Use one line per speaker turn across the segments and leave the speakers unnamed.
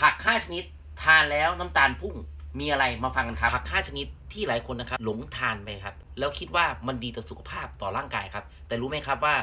ผัก5ชนิดทานแล้วน้ำตาลพุ่งมีอะไรมาฟังกันครับ ผัก5ชนิดที่หลายคนนะครับ หลงทานไปครับ แล้วคิดว่ามันดีต่อสุขภาพต่อร่างกายครับ แต่รู้ไหมครับว่า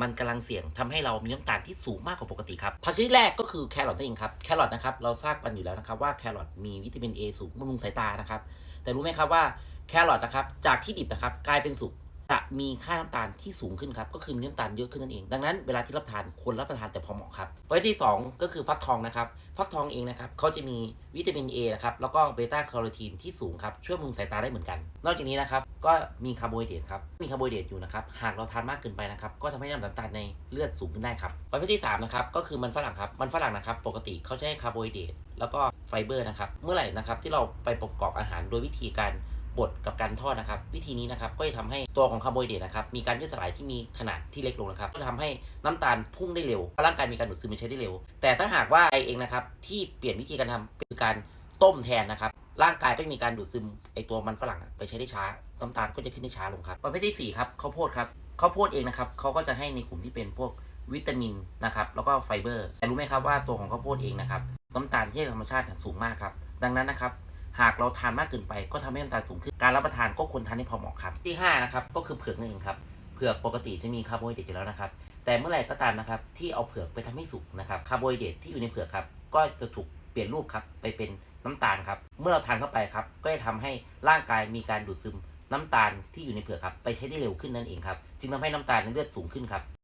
มันกำลังเสี่ยงทำให้เรามีน้ำตาลที่สูงมากกว่าปกติครับผักชนิดแรกก็คือแครอทนั่นเองครับแครอทนะครับเราทราบกันอยู่แล้วนะครับว่าแครอทมีวิตามิน A สูงบำรุงสายตานะครับแต่รู้ไหมครับว่าแครอทนะครับจากที่ดิบนะครับกลายเป็นสุก จะมีค่าน้ำตาลที่สูงขึ้นครับ ก็คือมีน้ำตาลเยอะขึ้นนั่นเอง ดังนั้นเวลาที่รับทานควรรับประทานแต่พอเหมาะครับประเภทที่ 2 ก็คือฟักทองนะครับ ฟักทองเองนะครับเขาจะมีวิตามิน A นะครับ แล้วก็เบต้าแคโรทีนที่สูงครับ ช่วยบำรุงสายตาได้เหมือนกัน นอกจากนี้นะครับ ก็มีคาร์โบไฮเดรตครับ มีคาร์โบไฮเดรตอยู่นะครับ หากเราทานมากเกินไปนะครับ ก็ทำให้น้ำตาลในเลือดสูงขึ้นได้ครับ ประเภทที่3นะครับ ก็คือมันฝรั่งครับ มันฝรั่งนะครับ ปกติเขาให้คาร์โบไฮเดรตแล้วก็ไฟเบอร์นะครับ เมื่อไหร่นะครับที่เราไปประกอบอาหารโดยวิธีการ บดกับการทอดนะครับ วิธีนี้นะครับก็จะทำให้ตัวของคาร์โบไฮเดรตนะครับมีการย่อยสลายที่มีขนาดที่เล็กลงนะครับก็จะทำให้น้ำตาลพุ่งได้เร็วร่างกายมีการดูดซึมไปใช้ได้เร็ว แต่ถ้าหากว่าไอเองนะครับที่เปลี่ยนวิธีการทำคือการต้มแทนนะครับร่างกายก็มีการดูดซึมไอตัวมันฝรั่งไปใช้ได้ช้าน้ำตาลก็จะขึ้นได้ช้าลงครับประเภทที่สี่ครับข้าวโพดครับข้าวโพดเองนะครับเขาก็จะให้ในกลุ่มที่เป็นพวกวิตามินนะครับแล้วก็ไฟเบอร์แต่รู้ไหมครับว่าตัวของข้าวโพดเองนะครับน้ำตาลที่ธรรมชาติสูงมากครับดังนั้นนะครับ หากเราทานมากเกินไปก็ทำให้น้ำตาลสูงขึ้น การรับประทานก็ควรทานให้พอเหมาะครับ ที่5นะครับก็คือเผือกนั่นเองครับ เผือกปกติจะมีคาร์โบไฮเดรตอยู่แล้วนะครับ แต่เมื่อไหร่ก็ตามนะครับที่เอาเผือกไปทำให้สุกนะครับคาร์โบไฮเดรตที่อยู่ในเผือกครับก็จะถูกเปลี่ยนรูปครับไปเป็นน้ำตาลครับ เมื่อเราทานเข้าไปครับก็จะทำให้ร่างกายมีการดูดซึมน้ำตาลที่อยู่ในเผือกครับไปใช้ได้เร็วขึ้นนั่นเองครับ จึงทำให้น้ำตาลในเลือดสูงขึ้นครับ